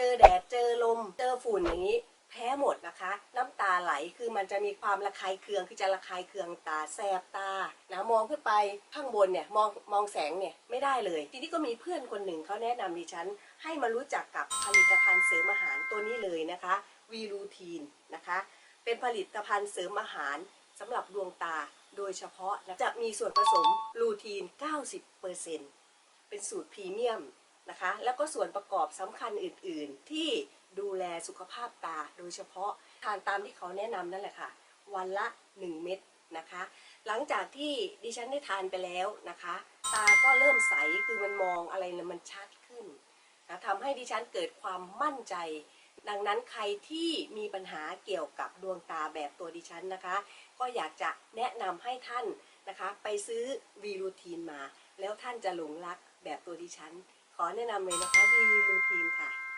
จอแดดเจอลม เจอฝุ่นอย่างนี้ แพ้หมดนะคะ น้ำตาไหลคือมันจะมีความระคายเคืองคือจะระคายเคืองตาแสบตานะมองขึ้นไปข้างบนเนี่ยมองมองแสงเนี่ยไม่ได้เลย ทีนี้ก็มีเพื่อนคนหนึ่งเขาแนะนำดิฉัน ให้มารู้จักกับผลิตภัณฑ์เสริมอาหารตัวนี้เลยนะคะวีรูทีนนะคะ เป็นผลิตภัณฑ์เสริมอาหารสำหรับดวงตาโดยเฉพาะะจะมีส่วนผสมลูทีน 90%เป็นสูตรพรีเมียม นะคะ แล้วก็ส่วนประกอบสำคัญอื่นๆ ที่ดูแลสุขภาพตา โดยเฉพาะทานตามที่เขาแนะนำนั่นแหละค่ะ วันละ 1 เม็ดนะคะ หลังจากที่ดิฉันได้ทานไปแล้วนะคะ ตาก็เริ่มใสคือมันมองอะไรนะมันชัดขึ้นนะทำให้ดิฉันเกิดความมั่นใจ ดังนั้นใครที่มีปัญหาเกี่ยวกับดวงตาแบบตัวดิฉันนะคะ ก็อยากจะแนะนำให้ท่านนะคะ ไปซื้อวีรูทีนมา แล้วท่านจะหลงรักแบบตัวดิฉัน ขอแนะนำเลยนะคะวีรูทีนค่ะ